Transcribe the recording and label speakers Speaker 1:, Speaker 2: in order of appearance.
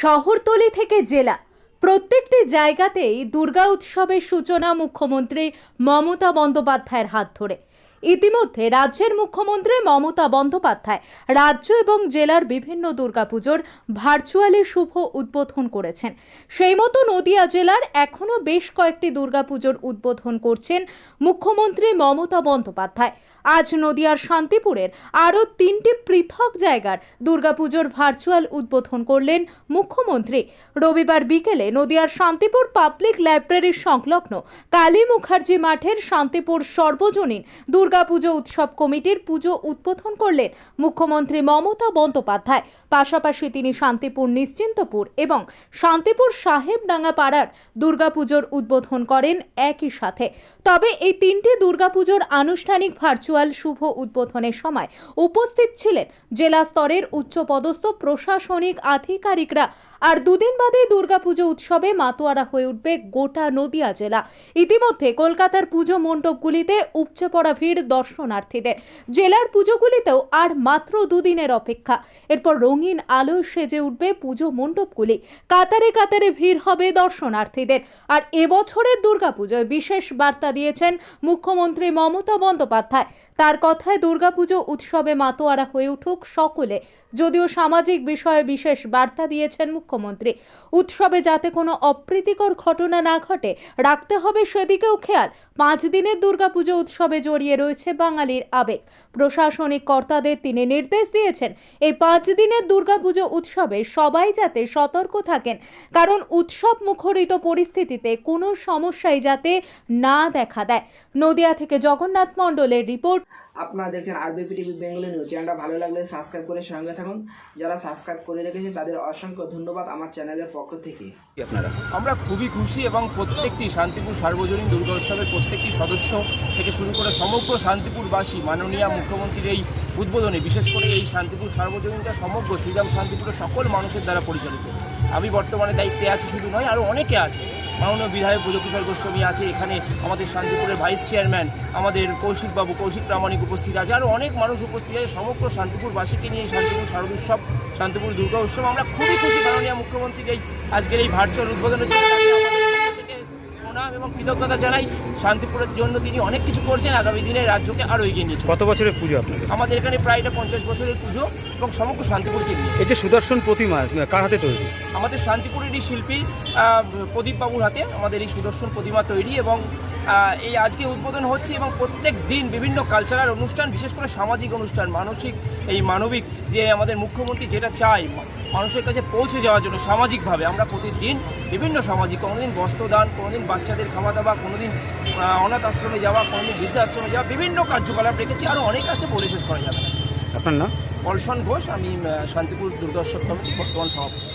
Speaker 1: শহরতলি থেকে জেলা। প্রত্যেকটি জায়গাতেই দুর্গা উৎসবের সূচনা মুখ্যমন্ত্রী মমতা বন্দ্যোপাধ্যায়ের হাত ধরে। ইতিমধ্যে রাজ্যের মুখ্যমন্ত্রী মমতা বন্দ্যোপাধ্যায় রাজ্য এবং জেলার বিভিন্ন দুর্গাপুজোর ভার্চুয়ালি শুভ উদ্বোধন করেছেন। সেই মতো নদিয়া জেলার এখনও বেশ কয়েকটি দুর্গাপুজোর উদ্বোধন করছেন মুখ্যমন্ত্রী মমতা বন্দ্যোপাধ্যায়। আজ নদিয়ার শান্তিপুরের আরও তিনটি পৃথক জায়গার দুর্গাপুজোর ভার্চুয়াল উদ্বোধন করলেন মুখ্যমন্ত্রী। রবিবার বিকেলে নদিয়ার শান্তিপুর পাবলিক লাইব্রেরির সংলগ্ন কালী মুখার্জি মাঠের শান্তিপুর সর্বজনীন দুর্গাপুজো উৎসব কমিটির পুজো উদ্বোধন করলেন মুখ্যমন্ত্রী মমতা বন্দ্যোপাধ্যায়। পাশাপাশি তিনি শান্তিপুর, নিশ্চিন্তপুর এবং শান্তিপুর সাহেবডাঙ্গা পাড়ার দুর্গাপুজোর উদ্বোধন করেন একই সাথে। তবে এই তিনটি দুর্গাপুজোর আনুষ্ঠানিক ভার্চুয়াল শুভ উদ্বোধনের সময় উপস্থিত ছিলেন জেলা স্তরের উচ্চপদস্থ প্রশাসনিক আধিকারিকরা আর দুদিন বাদে দুর্গাপুজো উৎসবে মাতোয়ারা হয়ে উঠবে গোটা নদিয়া জেলা। ইতিমধ্যে কলকাতার পুজো মণ্ডপগুলিতে উপচে পড়া ভিড় দর্শনার্থীদের। জেলার পুজোগুলিতেও আর মাত্র দুদিনের অপেক্ষা। এরপর রঙিন আলো সেজে উঠবে পুজো মণ্ডপগুলি। কাতারে কাতারে ভিড় হবে দর্শনার্থীদের। আর এবছরের দুর্গাপুজোয় বিশেষ বার্তা দিয়েছেন মুখ্যমন্ত্রী মমতা বন্দ্যোপাধ্যায়। তার কথায় দুর্গাপুজো উৎসবে মাতোয়ারা হয়ে উঠুক সকলে। যদিও সামাজিক বিষয়ে বিশেষ বার্তা দিয়েছেন মুখ্যমন্ত্রী। উৎসবে যাতে কোনো অপ্রীতিকর ঘটনা না ঘটে, রাখতে হবে সেদিকেও খেয়াল। পাঁচ দিনের দুর্গাপুজো উৎসবে জড়িয়ে রয়েছে বাঙালির আবেগ। প্রশাসনিক কর্তাদের তিনি নির্দেশ দিয়েছেন, এই পাঁচ দিনের দুর্গাপুজো উৎসবে সবাই যাতে সতর্ক থাকেন। কারণ উৎসব মুখরিত পরিস্থিতিতে কোনো সমস্যাই যাতে না দেখা দেয়। নদিয়া থেকে জগন্নাথ মণ্ডলের রিপোর্ট
Speaker 2: আপনারা দেখছেন আরবিপি টিভি বেঙ্গলি নিউজ। চ্যানেলটা ভালো লাগলে সাবস্ক্রাইব করে সঙ্গে থাকুন। যারা সাবস্ক্রাইব করে রেখেছেন, তাদের অসংখ্য ধন্যবাদ আমার চ্যানেলের পক্ষ থেকে।
Speaker 3: আপনারা?
Speaker 4: আমরা খুবই খুশি এবং প্রত্যেকটি শান্তিপুর সার্বজনীন দুর্গা উৎসবের প্রত্যেকটি সদস্য থেকে শুরু করে সমগ্র শান্তিপুরবাসী, মাননীয় মুখ্যমন্ত্রীর এই উদ্বোধনে, বিশেষ করে এই শান্তিপুর সার্বজনীনটা সমগ্র শ্রীরাম শান্তিপুরের সকল মানুষের দ্বারা পরিচালিত। আমি বর্তমানে দায়িত্বে আছি শুধু নয় আরও অনেকে আছে। মাননীয় বিধায়ক পুজোকিশোর গোস্বামী আছে, এখানে আমাদের শান্তিপুরের ভাইস চেয়ারম্যান আমাদের কৌশিকবাবু কৌশিক প্রামাণিক উপস্থিত আছে আরও অনেক মানুষ উপস্থিত আছে, সমগ্র শান্তিপুরবাসীকে নিয়ে শান্তিপুর শারদ উৎসব শান্তিপুর দুর্গা উৎসব, আমরা খুবই খুশি মাননীয় মুখ্যমন্ত্রীর এই আজকের এই ভার্চুয়াল উদ্বোধনের জন্য তাকে আমাদের পক্ষ থেকে প্রণাম এবং কৃতজ্ঞতা জানাই শান্তিপুরের জন্য তিনি অনেক কিছু করছেন। আগামী দিনে রাজ্যকে আরও এগিয়ে নিয়েছেন
Speaker 3: কত বছরের পুজো আপনাদের?
Speaker 4: আমাদের এখানে প্রায় এটা পঞ্চাশ বছরের পুজো এবং সমগ্র শান্তিপুরকে নিয়ে।
Speaker 3: এই যে সুদর্শন প্রতিমা কার হাতে তৈরি?
Speaker 4: আমাদের শান্তিপুরেরই শিল্পী প্রদীপবাবুর প্রদীপ বাবুর হাতে আমাদের এই সুদর্শন প্রতিমা তৈরি এবং এই আজকে উদ্বোধন হচ্ছে এবং প্রত্যেক দিন বিভিন্ন কালচারাল অনুষ্ঠান বিশেষ করে সামাজিক অনুষ্ঠান মানসিক এই মানবিক যে আমাদের মুখ্যমন্ত্রী যেটা চাই মানুষের কাছে পৌঁছে যাওয়ার জন্য সামাজিকভাবে আমরা প্রতিদিন বিভিন্ন সামাজিক কোনোদিন বস্ত্রদান কোনোদিন বাচ্চাদের খাওয়া দাওয়া কোনোদিন অনাথ আশ্রমে যাওয়া কোনোদিন বৃদ্ধাশ্রমে যাওয়া বিভিন্ন কার্যকলাপ রেখেছি। আরও অনেক আছে বলে শেষ করা যাবে।
Speaker 3: আপনার নাম?
Speaker 4: পলসন ঘোষ আমি শান্তিপুর দুর্গোৎসব কমিটির বর্তমান সভাপতি।